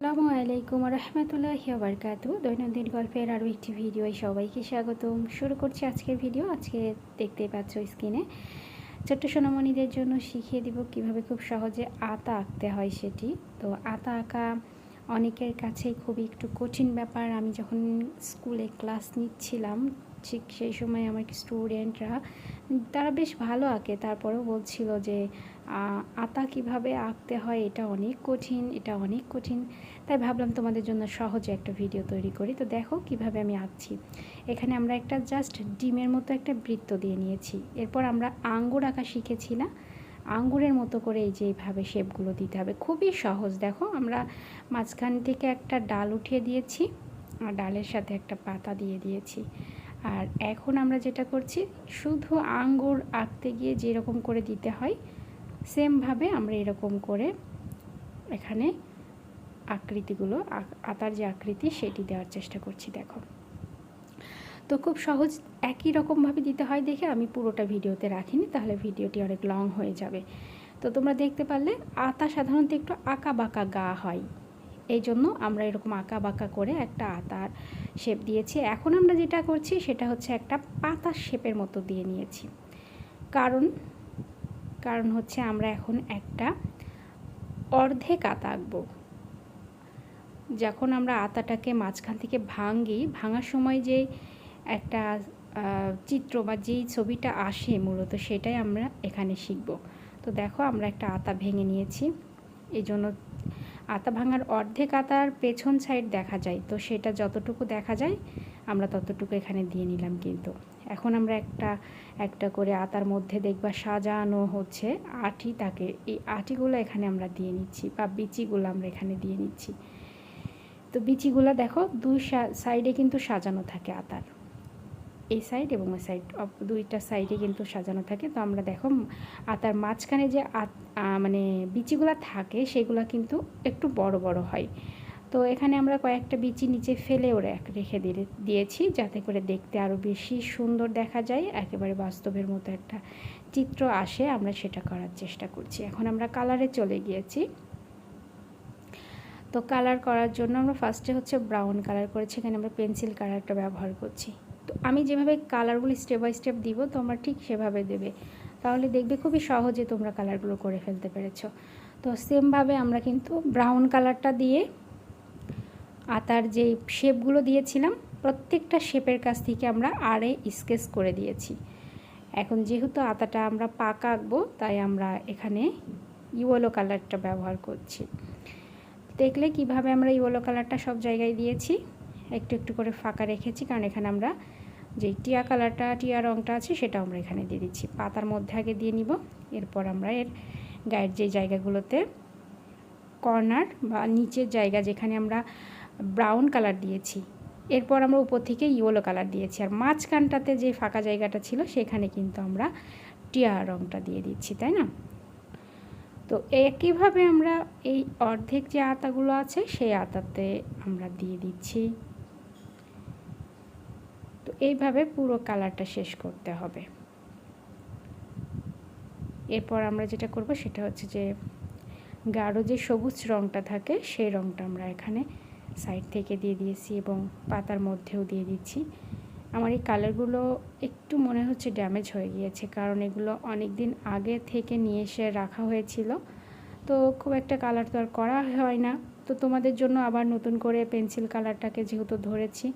আসসালামু আলাইকুম রহমতুল্লাহ বারকাত দৈনন্দিন গল্পের আরও একটি ভিডিও সবাইকে স্বাগতম। শুরু করছি আজকের ভিডিও। আজকে দেখতেই পাচ্ছ স্ক্রিনে। ছোট্ট সোনামণিদের জন্য শিখিয়ে দিব কীভাবে খুব সহজে আতা আঁকতে হয় সেটি। তো আতা আঁকা অনেকের কাছেই খুবই একটু কঠিন ব্যাপার। আমি যখন স্কুলে ক্লাস নিচ্ছিলাম ঠিক সেই সময় আমার স্টুডেন্টরা, তারা বেশ ভালো আঁকে। তারপরেও বলছিল যে আতা কীভাবে আঁকতে হয় এটা অনেক কঠিন, এটা অনেক কঠিন। তাই ভাবলাম তোমাদের জন্য সহজে একটা ভিডিও তৈরি করি। তো দেখো কীভাবে আমি আঁকছি। এখানে আমরা একটা জাস্ট ডিমের মতো একটা বৃত্ত দিয়ে নিয়েছি। এরপর আমরা আঙ্গুর আঁকা শিখেছি না? আঙ্গুরের মতো করে এই যে এইভাবে শেপগুলো দিতে হবে। খুবই সহজ। দেখো আমরা মাঝখান থেকে একটা ডাল উঠিয়ে দিয়েছি, আর ডালের সাথে একটা পাতা দিয়ে দিয়েছি। আর এখন আমরা যেটা করছি, শুধু আঙ্গুর আঁকতে গিয়ে যেরকম করে দিতে হয়, সেমভাবে আমরা এরকম করে এখানে আকৃতিগুলো আতার যে আকৃতি সেটি দেওয়ার চেষ্টা করছি, দেখো। তো খুব সহজ একই রকমভাবে দিতে হয় দেখে আমি পুরোটা ভিডিওতে রাখিনি, তাহলে ভিডিওটি অনেক লং হয়ে যাবে। তো তোমরা দেখতে পারলে, আতা সাধারণত একটু আঁকা বাঁকা গা হয়। এই জন্য আমরা এরকম আঁকা বাঁকা করে একটা আতার শেপ দিয়েছি। এখন আমরা যেটা করছি, সেটা হচ্ছে একটা পাতার শেপের মতো দিয়ে নিয়েছি। কারণ কারণ হচ্ছে আমরা এখন একটা অর্ধেক আতা আঁকবো। যখন আমরা আতাটাকে মাঝখান থেকে ভাঙি ভাঙার সময় যে একটা চিত্র বা যেই ছবিটা আসে মূলত সেটাই আমরা এখানে শিখব। তো দেখো, আমরা একটা আতা ভেঙে নিয়েছি। এই জন্য আতা ভাঙার অর্ধেক আতার পেছন সাইড দেখা যায়। তো সেটা যতটুকু দেখা যায়, আমরা ততটুকু এখানে দিয়ে নিলাম কিন্তু। এখন আমরা একটা একটা করে আতার মধ্যে দেখবা সাজানো হচ্ছে আটি তাকে। এই আটিগুলো এখানে আমরা দিয়ে নিচ্ছি বা বিচিগুলো আমরা এখানে দিয়ে নিচ্ছি। তো বিচিগুলো দেখো, দুই সাইডে কিন্তু সাজানো থাকে আতার। এই সাইড এবং ওই সাইড দুইটা সাইডে কিন্তু সাজানো থাকে। তো আমরা দেখো আতার মাঝখানে যে মানে বিচিগুলো থাকে, সেগুলো কিন্তু একটু বড় বড় হয়। তো এখানে আমরা কয়েকটা বিচি নিচে ফেলেও রেখে দিয়ে, দিয়েছি, যাতে করে দেখতে আরও বেশি সুন্দর দেখা যায়। একেবারে বাস্তবের মতো একটা চিত্র আসে, আমরা সেটা করার চেষ্টা করছি। এখন আমরা কালারে চলে গিয়েছি। তো কালার করার জন্য আমরা ফার্স্টে হচ্ছে ব্রাউন কালার করেছি। এখানে আমরা পেন্সিল কালারটা ব্যবহার করছি। তো আমি যেভাবে কালারগুলি স্টেপ বাই স্টেপ দিব, তোমরা ঠিক সেভাবে দেবে। তাহলে দেখবে খুবই সহজে তোমরা কালারগুলো করে ফেলতে পেরেছ। তো সেমভাবে আমরা কিন্তু ব্রাউন কালারটা দিয়ে আতার যে শেপগুলো দিয়েছিলাম, প্রত্যেকটা শেপের কাছ থেকে আমরা আরে স্কেচ করে দিয়েছি। এখন যেহেতু আতাটা আমরা পাকা আঁকবো, তাই আমরা এখানে ইয়েলো কালারটা ব্যবহার করছি। দেখলে কীভাবে আমরা ইয়েলো কালারটা সব জায়গায় দিয়েছি? একটু একটু করে ফাঁকা রেখেছি, কারণ এখানে আমরা যে টিয়া কালারটা, টিয়া রঙটা আছে সেটা আমরা এখানে দিয়ে দিচ্ছি। পাতার মধ্যে আগে দিয়ে নিব, এরপর আমরা এর গায়ের যে জায়গাগুলোতে কর্নার বা নিচের জায়গা যেখানে আমরা ব্রাউন কালার দিয়েছি, এরপর আমরা উপর থেকে ইয়েলো কালার দিয়েছি। আর মাঝখানটাতে যে ফাঁকা জায়গাটা ছিল সেখানে কিন্তু আমরা টিয়া রঙটা দিয়ে দিচ্ছি, তাই না? তো একইভাবে আমরা এই অর্ধেক যে আতাগুলো আছে, সেই আতাতে আমরা দিয়ে দিচ্ছি তো এইভাবে পুরো কালারটা শেষ করতে হবে। এরপর আমরা যেটা করব সেটা হচ্ছে যে, গাঢ় যে সবুজ রঙটা থাকে, সেই রঙটা আমরা এখানে সাইড থেকে দিয়ে দিয়েছি এবং পাতার মধ্যেও দিয়ে দিচ্ছি। আমার এই কালারগুলো একটু মনে হচ্ছে ড্যামেজ হয়ে গিয়েছে, কারণ এগুলো অনেক দিন আগে থেকে নিয়ে এসে রাখা হয়েছিল। তো খুব একটা কালার তো আর করা হয় না। তো তোমাদের জন্য আবার নতুন করে পেন্সিল কালারটাকে যেহেতু ধরেছি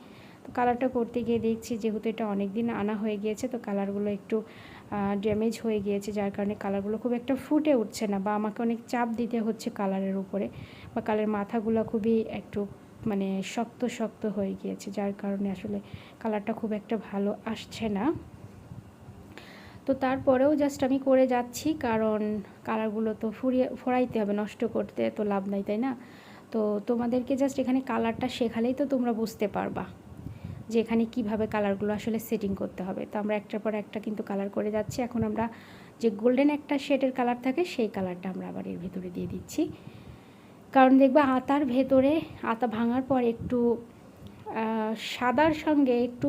কালারটা করতে গিয়ে দেখছি যেহেতু এটা অনেক দিন আনা হয়ে গিয়েছে, তো কালারগুলো একটু ড্যামেজ হয়ে গিয়েছে, যার কারণে কালারগুলো খুব একটা ফুটে উঠছে না বা আমাকে অনেক চাপ দিতে হচ্ছে কালারের উপরে বা কালারের মাথাগুলো খুবই একটু মানে শক্ত শক্ত হয়ে গিয়েছে, যার কারণে আসলে কালারটা খুব একটা ভালো আসছে না। তো তারপরেও জাস্ট আমি করে যাচ্ছি, কারণ কালারগুলো তো ফুরিয়ে, ফোরাইতে হবে, নষ্ট করতে তো লাভ নাই, তাই না? তো তোমাদেরকে জাস্ট এখানে কালারটা শেখালেই তো তোমরা বুঝতে পারবা। যে এখানে কীভাবে কালারগুলো আসলে সেটিং করতে হবে। তো আমরা একটার পর একটা কিন্তু কালার করে যাচ্ছি। এখন আমরা যে গোল্ডেন একটা শেডের কালার থাকে, সেই কালারটা আমরা আবার এর ভিতরে দিয়ে দিচ্ছি। কারণ দেখবা আতার ভেতরে, আতা ভাঙার পর একটু সাদার সঙ্গে একটু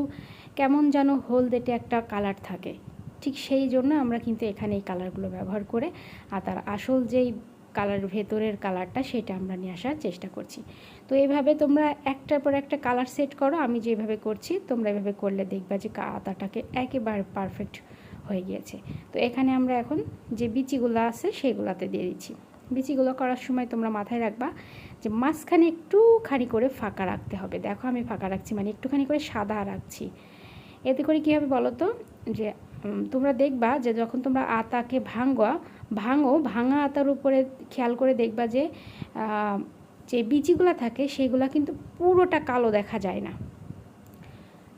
কেমন যেন হলদেটে একটা কালার থাকে। ঠিক সেই জন্য আমরা কিন্তু এখানে এই কালারগুলো ব্যবহার করে আতার আসল যেই কালার, ভেতরের কালারটা সেটা আমরা নিয়ে আসার চেষ্টা করছি। তো এইভাবে তোমরা একটার পর একটা কালার সেট করো, আমি যেভাবে করছি তোমরা এভাবে করলে দেখবা যে আতাটাকে একেবারে পারফেক্ট হয়ে গিয়েছে। তো এখানে আমরা এখন যে বিচিগুলো আছে সেগুলাতে দিয়ে দিচ্ছি। বিচিগুলো করার সময় তোমরা মাথায় রাখবা যে মাঝখানে একটুখানি করে ফাঁকা রাখতে হবে। দেখো আমি ফাঁকা রাখছি মানে একটুখানি করে সাদা রাখছি। এতে করে কী হবে বলো তো? যে তোমরা দেখবা যে যখন তোমরা আতাকে ভাঙ্গা ভাঙো, ভাঙা আতার উপরে খেয়াল করে দেখবা যে যে বিচিগুলো থাকে সেগুলো কিন্তু পুরোটা কালো দেখা যায় না।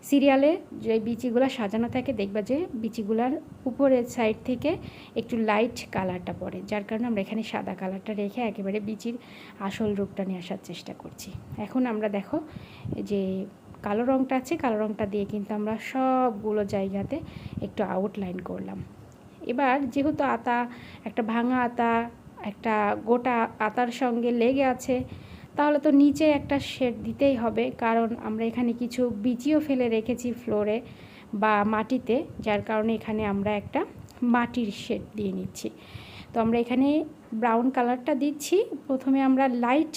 সিরিয়ালে যে বিচিগুলো সাজানো থাকে দেখবা যে বিচিগুলার উপরের সাইড থেকে একটু লাইট কালারটা পড়ে, যার কারণে আমরা এখানে সাদা কালারটা রেখে একেবারে বিচির আসল রূপটা নিয়ে আসার চেষ্টা করছি। এখন আমরা দেখো যে কালো রঙটা আছে, কালো রঙটা দিয়ে কিন্তু আমরা সবগুলো জায়গাতে একটু আউটলাইন করলাম। এবার যেহেতু আতা, একটা ভাঙা আতা, একটা গোটা আতার সঙ্গে লেগে আছে, তাহলে তো নিচে একটা শেড দিতেই হবে। কারণ আমরা এখানে কিছু বিচিও ফেলে রেখেছি ফ্লোরে বা মাটিতে, যার কারণে এখানে আমরা একটা মাটির শেড দিয়ে নিচ্ছি। তো আমরা এখানে ব্রাউন কালারটা দিচ্ছি। প্রথমে আমরা লাইট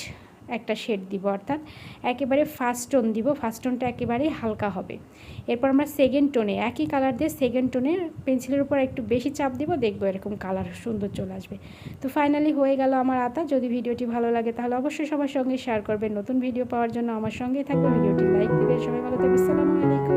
একটা শেড দিব, অর্থাৎ একেবারে ফার্স্ট টোন দিব ফার্স্ট টোনটা একেবারেই হালকা হবে। এরপর আমরা সেকেন্ড টোনে একই কালার দিয়ে সেকেন্ড টোনে পেন্সিলের উপর একটু বেশি চাপ দিব, দেখব এরকম কালার সুন্দর চলে আসবে। তো ফাইনালি হয়ে গেল আমার আতা। যদি ভিডিওটি ভালো লাগে তাহলে অবশ্যই সবার সঙ্গে শেয়ার করবেন। নতুন ভিডিও পাওয়ার জন্য আমার সঙ্গেই থাকবে ভিডিওটি লাইক দেবেন। সবাই ভালো থাকবে আলাইকুম।